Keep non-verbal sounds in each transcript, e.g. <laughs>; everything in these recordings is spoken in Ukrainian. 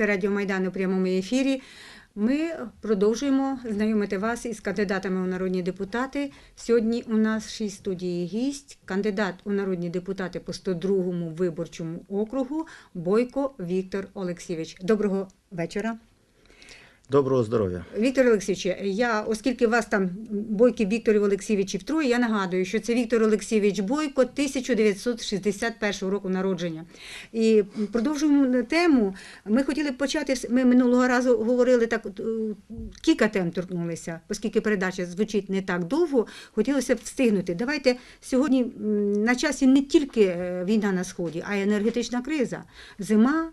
Це Радіо Майдан у прямому ефірі. Ми продовжуємо знайомити вас із кандидатами у народні депутати. Сьогодні у нас шість студії гість, кандидат у народні депутати по 102-му виборчому округу Бойко Віктор Олексійович. Доброго вечора. Доброго здоров'я. Віктор Олексійович, я, оскільки вас там Бойки Вікторів Олексійовичів троє, я нагадую, що це Віктор Олексійович Бойко 1961 року народження. І продовжуємо тему. Ми хотіли почати, ми минулого разу говорили так, е, кілька тем торкнулися, оскільки передача звучить не так довго, хотілося б встигнути. Давайте сьогодні на часі не тільки е, війна на Сході, а й енергетична криза. Зима,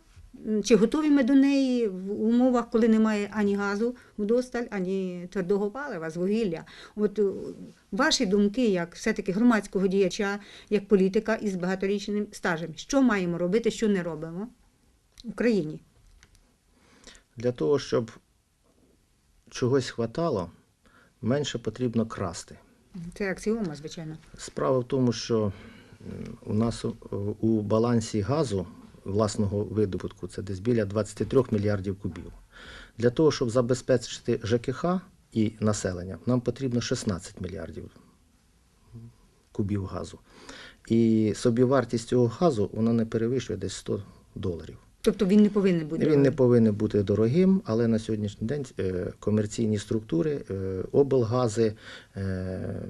Чи готові ми до неї в умовах, коли немає ані газу вдосталь, ані твердого палива з вугілля? От е, ваші думки, як все-таки громадського діяча, як політика із багаторічним стажем, що маємо робити, що не робимо в Україні? Для того, щоб чогось хватало, менше потрібно красти. Це аксіома, звичайно. Справа в тому, що у нас у- у балансі газу власного видобутку це десь біля 23 мільярдів кубів. Для того, щоб забезпечити ЖКХ і населення, нам потрібно 16 мільярдів кубів газу. І собівартість цього газу вона не перевищує десь 100 доларів. Тобто він не повинен бути. Він не повинен бути дорогим, але на сьогоднішній день е, комерційні структури, е, облгази, е,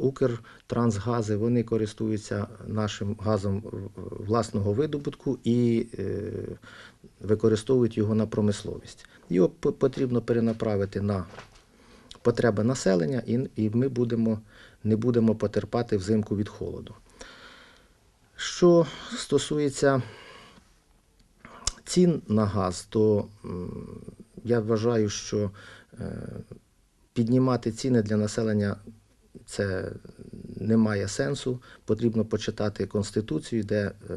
Укртрансгази, вони користуються нашим газом власного видобутку і е, використовують його на промисловість. Його потрібно перенаправити на потреби населення, і, ми будемо, не будемо потерпати взимку від холоду. Що стосується цін на газ, то я вважаю, що е, піднімати ціни для населення це не має сенсу. Потрібно почитати Конституцію, де е,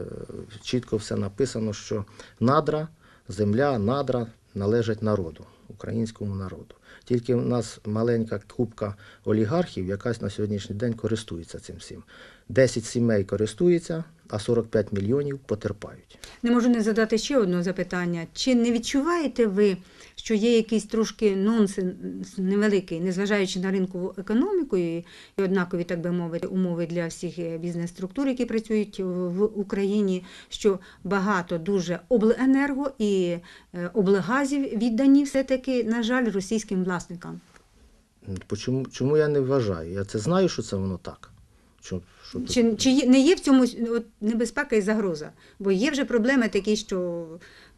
чітко все написано, що надра, земля, надра належать народу, українському народу. Тільки в нас маленька купка олігархів, якась на сьогоднішній день користується цим всім. 10 сімей користується, а 45 мільйонів потерпають. Не можу не задати ще одне запитання. Чи не відчуваєте ви, що є якийсь трошки нонсенс невеликий, незважаючи на ринкову економіку і і однакові, так би мовити, умови для всіх бізнес-структур, які працюють в Україні, що багато дуже обленерго і е, облгазів віддані все-таки, на жаль, російським власникам? Чому, чому я не вважаю? Я це знаю, що це воно так. Що, що тут- Чи, чи є- не є в цьому от, небезпека і загроза? Бо є вже проблеми такі, що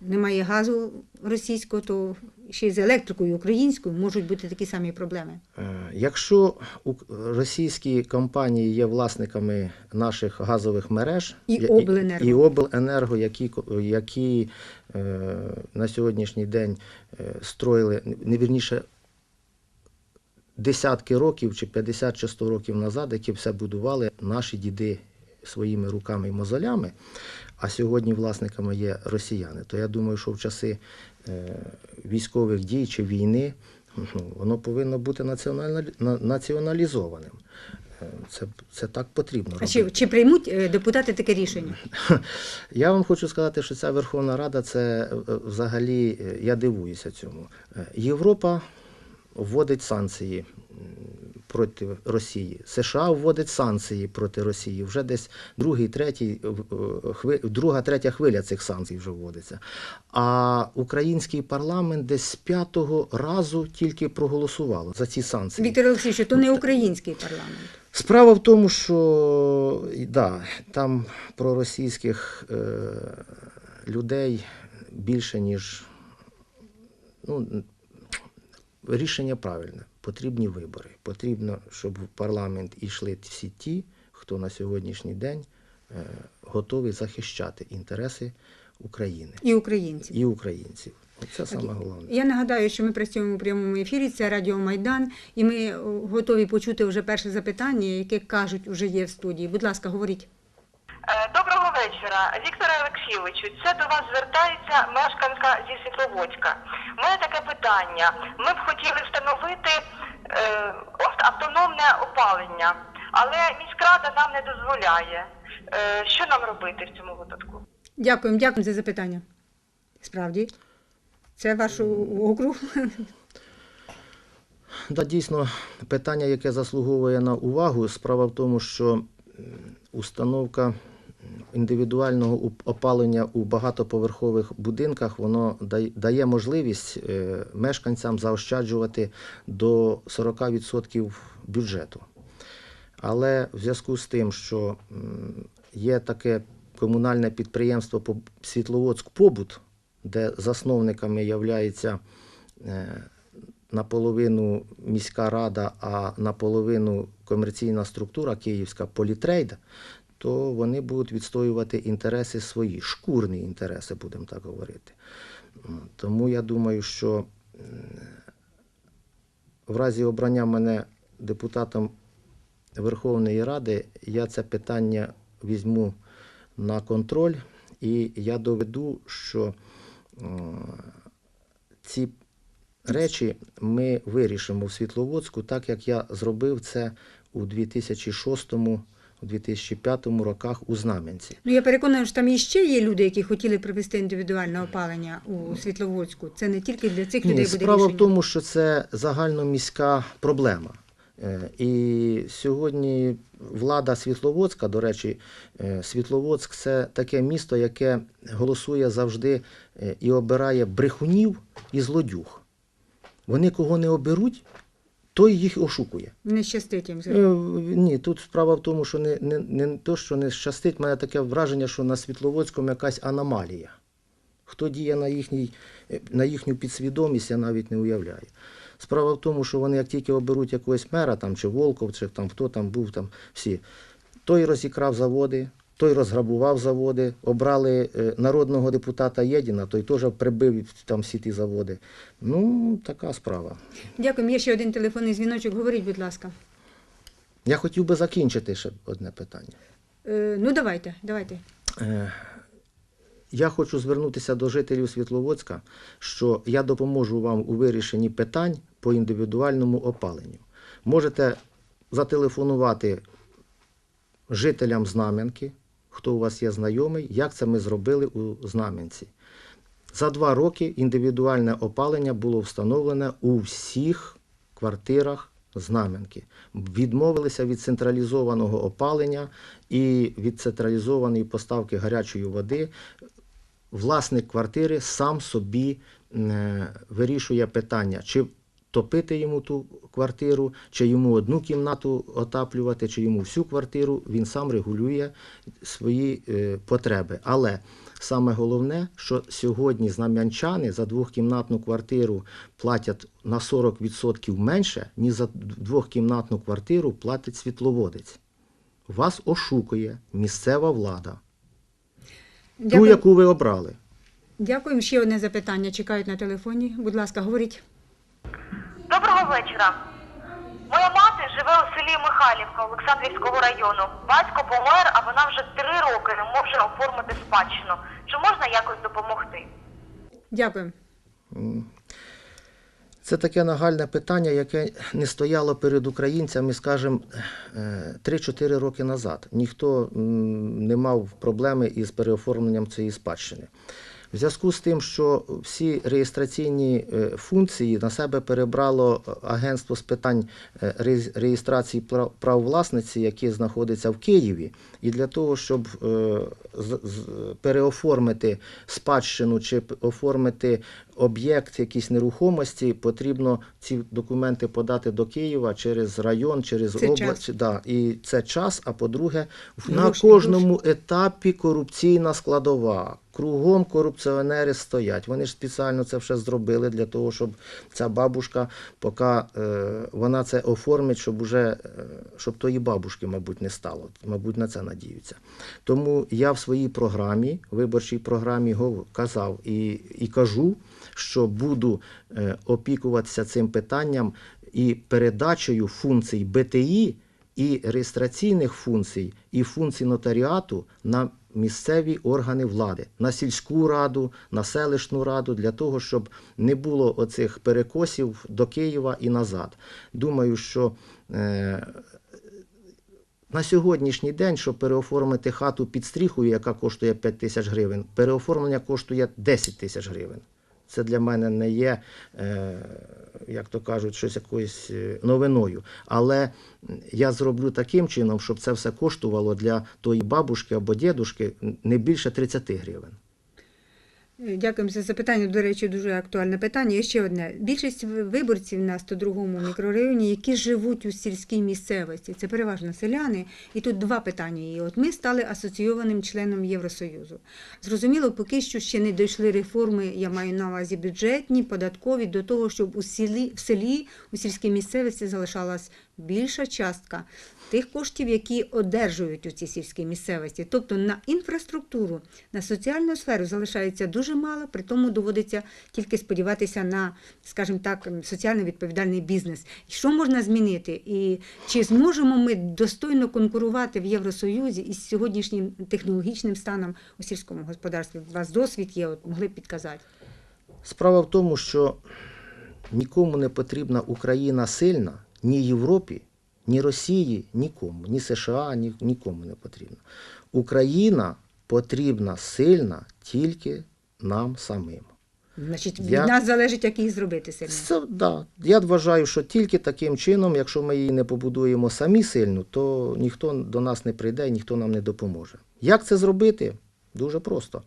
немає газу російського, то ще й з електрикою українською можуть бути такі самі проблеми. Е, Якщо ук- російські компанії є власниками наших газових мереж І я- обленерго. і обленерго, які, ко- які е, на сьогоднішній день е, строїли, не вірніше, десятки років чи 50 чи 100 років назад, які все будували наші діди своїми руками і мозолями, а сьогодні власниками є росіяни, то я думаю, що в часи е, військових дій чи війни ну, воно повинно бути націоналізованим. Е, Це, це так потрібно А чи, чи приймуть е, депутати таке рішення? <laughs> Я вам хочу сказати, що ця Верховна Рада це взагалі я дивуюся цьому. Європа вводить санкції проти Росії. США вводить санкції проти Росії. Вже десь другий, третій, е, друга, третя хвиля цих санкцій вже вводиться. А український парламент десь з п'ятого разу тільки проголосував за ці санкції. Віктор Олексійович, то не український парламент. Справа в тому, що да, там проросійських е, людей більше, ніж ну, рішення правильне. Потрібні вибори. Потрібно, щоб в парламент йшли всі ті, хто на сьогоднішній день е, готовий захищати інтереси України І українці. і українців. Це саме головне. Я нагадаю, що ми працюємо у прямому ефірі. Це Радіо Майдан, і ми е, готові почути вже перше запитання, яке кажуть, вже є в студії. Будь ласка, говоріть. Вечора, Вікторе Олексійовичу. Це до вас звертається мешканка зі Світловодська. У мене таке питання. Ми б хотіли встановити е, ав- автономне опалення, але міськрада нам не дозволяє. Е, що нам робити в цьому випадку? Дякуємо, дякуємо за запитання. Справді. Це ваш округ. Да, дійсно, питання, яке заслуговує на увагу, справа в тому, що установка індивідуального опалення у багатоповерхових будинках воно дає можливість е, мешканцям заощаджувати до 40% бюджету. Але в зв'язку з тим, що є таке комунальне підприємство «Поб- Світловодськ Побут, де засновниками являється е, наполовину міська рада, а наполовину комерційна структура київська політрейд, то вони будуть відстоювати інтереси свої, шкурні інтереси, будемо так говорити. Тому я думаю, що в разі обрання мене депутатом Верховної Ради я це питання візьму на контроль, і я доведу, що ці речі ми вирішимо в Світловодську, так як я зробив це у 2006-2005 роках у Знам'янці. Ну я переконана, що там іще є люди, які хотіли привести індивідуальне опалення у Світловодську. Це не тільки для цих людей буде справа рішення. в тому, що це загальноміська проблема. Е, І сьогодні влада Світловодська, до речі, е, Світловодськ це таке місто, яке голосує завжди е, і обирає брехунів і злодюг. Вони кого не оберуть, той їх ошукує. Не щастить їм. Е, Ні, тут справа в тому, що не, не, не то, що не щастить, мене таке враження, що на Світловодському якась аномалія. Хто діє на, їхній, е, на їхню підсвідомість, я навіть не уявляю. Справа в тому, що вони як тільки оберуть якогось мера, там, чи Волков, чи там, хто там був, там, всі, той розікрав заводи, той розграбував заводи, обрали е, народного депутата Єдіна, той теж прибив там всі ті заводи. Ну, така справа. Дякую. Є ще один телефонний дзвіночок. Говоріть, будь ласка. Я хотів би закінчити ще одне питання. Е, ну давайте, давайте. Е, Я хочу звернутися до жителів Світловодська, що я допоможу вам у вирішенні питань по індивідуальному опаленню. Можете зателефонувати жителям Знам'янки, хто у вас є знайомий, як це ми зробили у Знам'янці. За два роки індивідуальне опалення було встановлене у всіх квартирах Знам'янки. Відмовилися від централізованого опалення і від централізованої поставки гарячої води. Власник квартири сам собі е, вирішує питання, чи топити йому ту квартиру, чи йому одну кімнату отаплювати, чи йому всю квартиру. Він сам регулює свої е, потреби. Але саме головне, що сьогодні знам'янчани за двохкімнатну квартиру платять на 40% менше, ніж за двохкімнатну квартиру платить світловодець. Вас ошукує місцева влада, ту, яку ви обрали. Дякуємо. Ще одне запитання. Чекають на телефоні. Будь ласка, говоріть. Доброго вечора. Моя мати живе у селі Михайлівка Олександрівського району. Батько помер, а вона вже три роки не може оформити спадщину. Чи можна якось допомогти? Дякую. Це таке нагальне питання, яке не стояло перед українцями, скажімо, е, 3-4 роки назад. Ніхто не мав проблеми із переоформленням цієї спадщини. В зв'язку з тим, що всі реєстраційні е, функції на себе перебрало агентство з питань е, реєстрації прав- власниці, яке знаходиться в Києві, і для того, щоб е, переоформити спадщину чи оформити об'єкт якійсь нерухомості, потрібно ці документи подати до Києва через район, через Це область. час. Да, і це час, а по-друге, на кожному етапі корупційна складова. Кругом корупціонери стоять. Вони ж спеціально це все зробили для того, щоб ця бабушка, поки е, вона це оформить, щоб уже, е, щоб тої бабушки, мабуть, не стало. Мабуть, на це надіються. Тому я в своїй програмі, виборчій програмі, казав і, і кажу, що буду е, опікуватися цим питанням і передачею функцій БТІ і реєстраційних функцій, і функцій нотаріату на місцеві органи влади, на сільську раду, на селищну раду, для того, щоб не було оцих перекосів до Києва і назад. Думаю, що е, на сьогоднішній день, щоб переоформити хату під стріхою, яка коштує 5 тисяч гривень, переоформлення коштує 10 тисяч гривень. Це для мене не є, е, як то кажуть, щось якоюсь е, новиною. Але я зроблю таким чином, щоб це все коштувало для тої бабушки або дідушки не більше 30 гривень. Дякуємо за запитання. До речі, дуже актуальне питання. І ще одне. Більшість виборців на 102-му мікрорайоні, які живуть у сільській місцевості, це переважно селяни. І тут два питання. є. от ми стали асоційованим членом Євросоюзу. Зрозуміло, поки що ще не дійшли реформи, я маю на увазі бюджетні, податкові, до того, щоб у селі, в селі, у сільській місцевості залишалась більша частка тих коштів, які одержують у цій сільській місцевості. Тобто на інфраструктуру, на соціальну сферу залишається дуже мало, при тому доводиться тільки сподіватися на, скажімо так, соціально відповідальний бізнес. Що можна змінити? І чи зможемо ми достойно конкурувати в Євросоюзі із сьогоднішнім технологічним станом у сільському господарстві? У вас досвід є, от могли б підказати. Справа в тому, що нікому не потрібна Україна сильна, ні Європі, ні Росії, нікому, ні США, ні, нікому не потрібна. Україна потрібна сильна тільки нам самим. Значить, від Я- нас залежить, як її зробити сильно. Це, да. Я вважаю, що тільки таким чином, якщо ми її не побудуємо самі сильно, то ніхто до нас не прийде, ніхто нам не допоможе. Як це зробити? Дуже просто.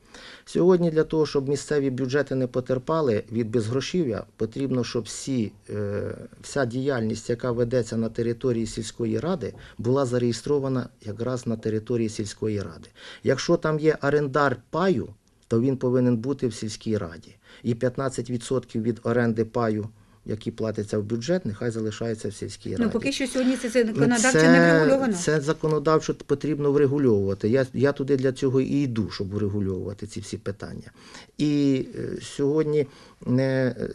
Сьогодні для того, щоб місцеві бюджети не потерпали від безгрошів'я, потрібно, щоб всі, е, вся діяльність, яка ведеться на території сільської ради, була зареєстрована якраз на території сільської ради. Якщо там є орендар паю, то він повинен бути в сільській раді. І 15% від оренди паю, які платяться в бюджет, нехай залишається в сільській раді. Ну, поки що сьогодні це Ну, законодавчо не врегульовано. Це законодавчо потрібно врегульовувати. Я, я туди для цього і йду, щоб врегульовувати ці всі питання. І е, сьогодні, не, е,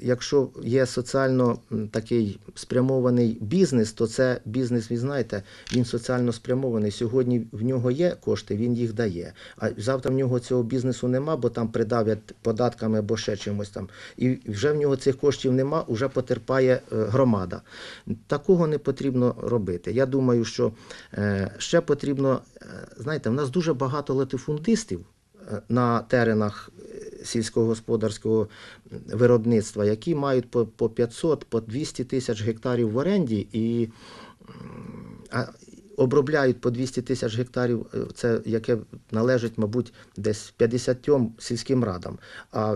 якщо є соціально такий спрямований бізнес, то це бізнес, ви знаєте, він соціально спрямований. Сьогодні в нього є кошти, він їх дає. А завтра в нього цього бізнесу нема, бо там придавлять податками або ще чимось там. І вже в нього цих коштів нема, вже потерпає е, громада. Такого не потрібно робити. Я думаю, що е, ще потрібно, е, знаєте, в нас дуже багато латифундистів на теренах сільськогосподарського виробництва, які мають по, по 500, по 200 тисяч гектарів в оренді і обробляють по 200 тисяч гектарів, е, це яке належить, мабуть, десь 50 сільським радам. А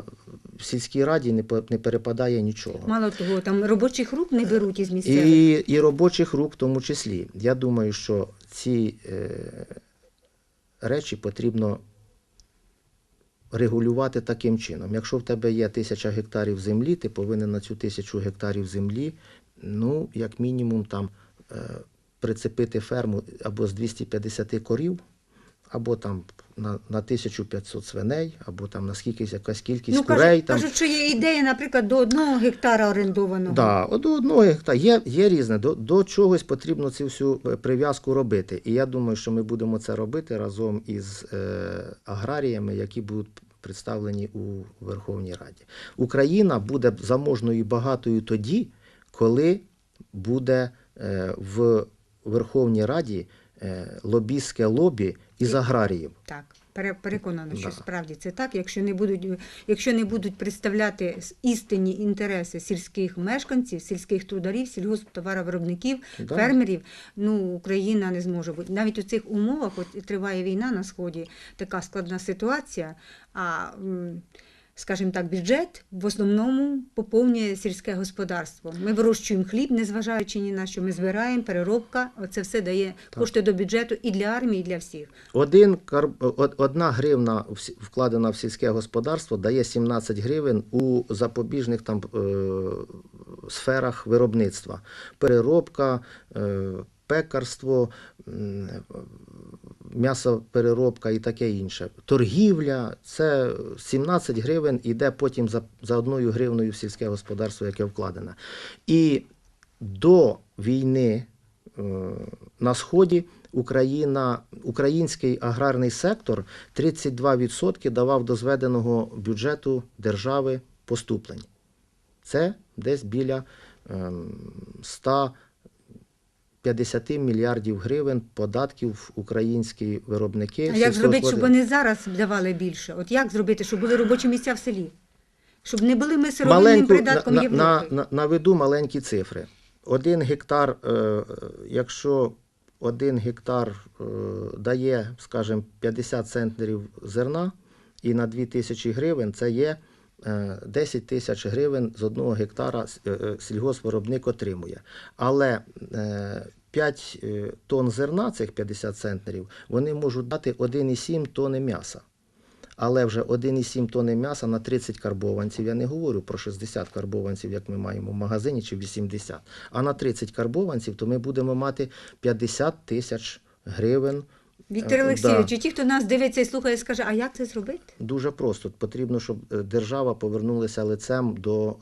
в сільській раді не, не перепадає нічого. Мало того, там робочих рук не беруть із місцевих. І, і робочих рук в тому числі. Я думаю, що ці е, речі потрібно регулювати таким чином. Якщо в тебе є тисяча гектарів землі, ти повинен на цю тисячу гектарів землі, ну, як мінімум, там е, прицепити ферму або з 250 корів, або там на, на 1500 свиней, або там на скільки якась кількість Ну, курей. кажуть, там. кажуть, що є ідея, наприклад, до одного гектара орендованого. Да, до одного гектара. Є, є різне. До, до чогось потрібно цю всю е, прив'язку робити. І я думаю, що ми будемо це робити разом із е, аграріями, які будуть представлені у Верховній Раді. Україна буде заможною і багатою тоді, коли буде е, Верховній Раді е, лобістське лобі із аграріїв. Так, пере- переконана, що Да. справді це так. Якщо не будуть, якщо не будуть представляти істинні інтереси сільських мешканців, сільських трударів, сільгосптоваровиробників, Да. фермерів, ну Україна не зможе бути. Навіть у цих умовах, от триває війна на сході, така складна ситуація. А скажімо так, бюджет в основному поповнює сільське господарство. Ми вирощуємо хліб, незважаючи ні на що. Ми збираємо, переробка. Це все дає кошти до бюджету і для армії, і для всіх. Один одна гривна вкладена в сільське господарство дає 17 гривень у запобіжних там е... сферах виробництва. Переробка, е... пекарство, м'ясопереробка і таке інше. Торгівля це 17 гривень іде потім за за одною гривною в сільське господарство, яке вкладене. І до війни е, на сході. Україна, Український аграрний сектор 32% давав до зведеного бюджету держави поступлень. Це десь біля ем, 100 50 мільярдів гривень податків українські виробники. А як зробити, щоб вони зараз давали більше? От як зробити, щоб були робочі місця в селі? Щоб не були ми сировинним придатком на, Європи? На, на, наведу маленькі цифри. Один гектар, е, якщо один гектар е, дає, скажімо, 50 центнерів зерна і на 2 тисячі гривень, це є 10 тисяч гривень з одного гектара е, е, сільгоспвиробник отримує. Але е, 5 е, тонн зерна, цих 50 центнерів, вони можуть дати 1,7 тонни м'яса. Але вже 1,7 тонни м'яса на 30 карбованців. Я не говорю про 60 карбованців, як ми маємо в магазині, чи 80. А на 30 карбованців, то ми будемо мати 50 тисяч гривень. Віктор Е, Олексійович, да. і ті, хто нас дивиться і слухає, скаже, а як це зробити? Дуже просто. Потрібно, щоб е, держава повернулася лицем до е,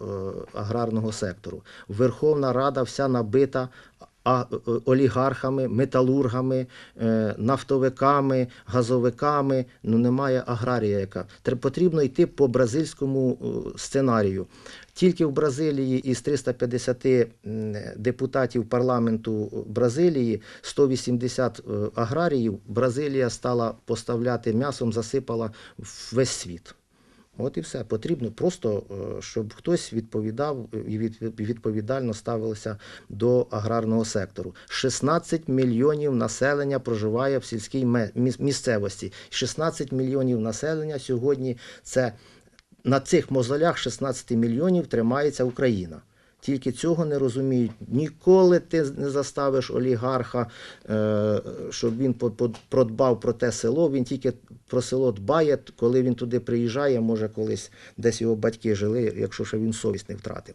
аграрного сектору. Верховна Рада вся набита а, е, олігархами, металургами, е, нафтовиками, газовиками. Ну немає аграрія, яка потрібно йти по бразильському сценарію. Тільки в Бразилії із 350 депутатів парламенту Бразилії 180 е, аграріїв Бразилія стала поставляти м'ясом, засипала весь світ. От і все. Потрібно просто, е, щоб хтось відповідав і відповідально ставився до аграрного сектору. 16 мільйонів населення проживає в сільській місцевості. 16 мільйонів населення сьогодні це на цих мозолях 16 мільйонів тримається Україна. Тільки цього не розуміють. Ніколи ти не заставиш олігарха, е, щоб він продбав про те село. Він тільки про село дбає, коли він туди приїжджає, може колись десь його батьки жили, якщо ще він совість не втратив.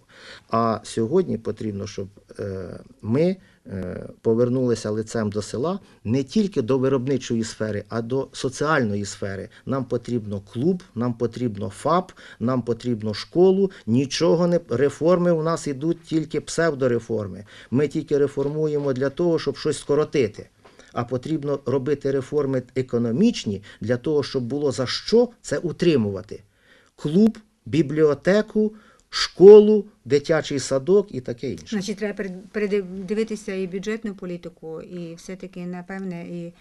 А сьогодні потрібно, щоб е, ми повернулися лицем до села не тільки до виробничої сфери, а до соціальної сфери. Нам потрібно клуб, нам потрібно ФАП, нам потрібно школу. Нічого не реформи у нас йдуть тільки псевдореформи. Ми тільки реформуємо для того, щоб щось скоротити. А потрібно робити реформи економічні для того, щоб було за що це утримувати. Клуб, бібліотеку, школу, дитячий садок і таке інше. Значить, треба перед- передивитися і бюджетну політику, і все-таки, напевне, і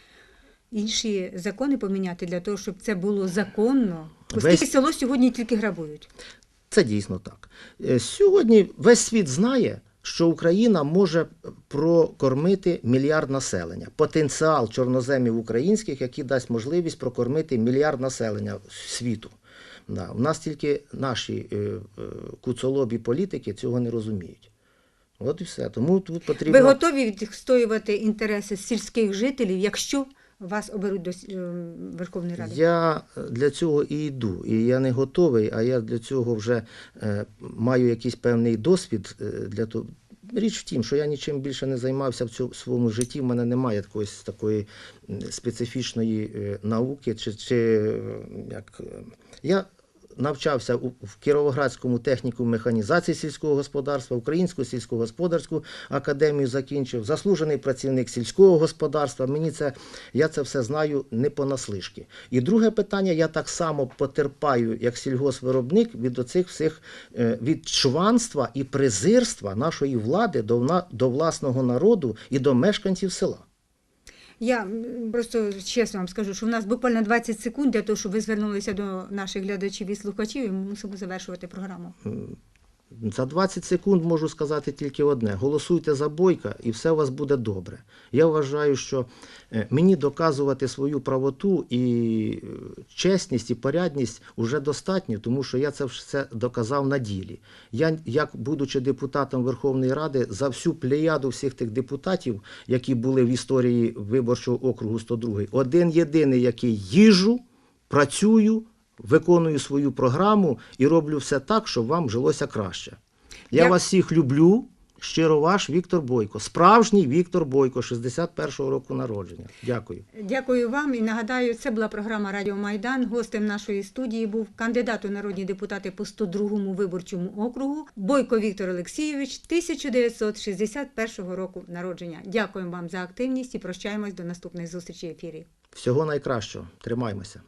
інші закони поміняти для того, щоб це було законно. Оскільки Весь- село сьогодні тільки грабують. Це дійсно так. Е, Сьогодні весь світ знає, що Україна може прокормити мільярд населення. Потенціал чорноземів українських, який дасть можливість прокормити мільярд населення світу. Да. У нас тільки наші е, е, куцолобі політики цього не розуміють. От і все. Тому тут потрібно. Ви готові відстоювати інтереси сільських жителів, якщо вас оберуть до е, Верховної Ради? Я для цього і йду. І я не готовий, а я для цього вже е, маю якийсь певний досвід. е, для того. Річ в тім, що я нічим більше не займався в цьому своєму житті. В мене немає якоїсь такої специфічної е, науки. Чи, чи е, як е, я навчався в Кіровоградському техніку механізації сільського господарства, Українську сільськогосподарську академію закінчив, заслужений працівник сільського господарства. Мені це я це все знаю не понаслишки. І друге питання: я так само потерпаю, як сільгоспвиробник, від оцих всіх е, від чванства і презирства нашої влади до, до власного народу і до мешканців села. Я просто чесно вам скажу, що в нас буквально 20 секунд для того, щоб ви звернулися до наших глядачів і слухачів, і ми мусимо завершувати програму. За 20 секунд можу сказати тільки одне: голосуйте за бойка, і все у вас буде добре. Я вважаю, що е, мені доказувати свою правоту і е, чесність і порядність вже достатньо, тому що я це все доказав на ділі. Я, як будучи депутатом Верховної Ради, за всю плеяду всіх тих депутатів, які були в історії виборчого округу 102, один єдиний, який їжу, працюю, виконую свою програму і роблю все так, щоб вам жилося краще. Я Дя- вас всіх люблю. Щиро ваш Віктор Бойко. Справжній Віктор Бойко, 61-го року народження. Дякую. Дякую вам і нагадаю, це була програма Радіо Майдан. Гостем нашої студії був кандидат у народні депутати по 102-му виборчому округу Бойко Віктор Олексійович 1961 року народження. Дякуємо вам за активність і прощаємось до наступної зустрічі в ефірі. Всього найкращого. Тримаймося.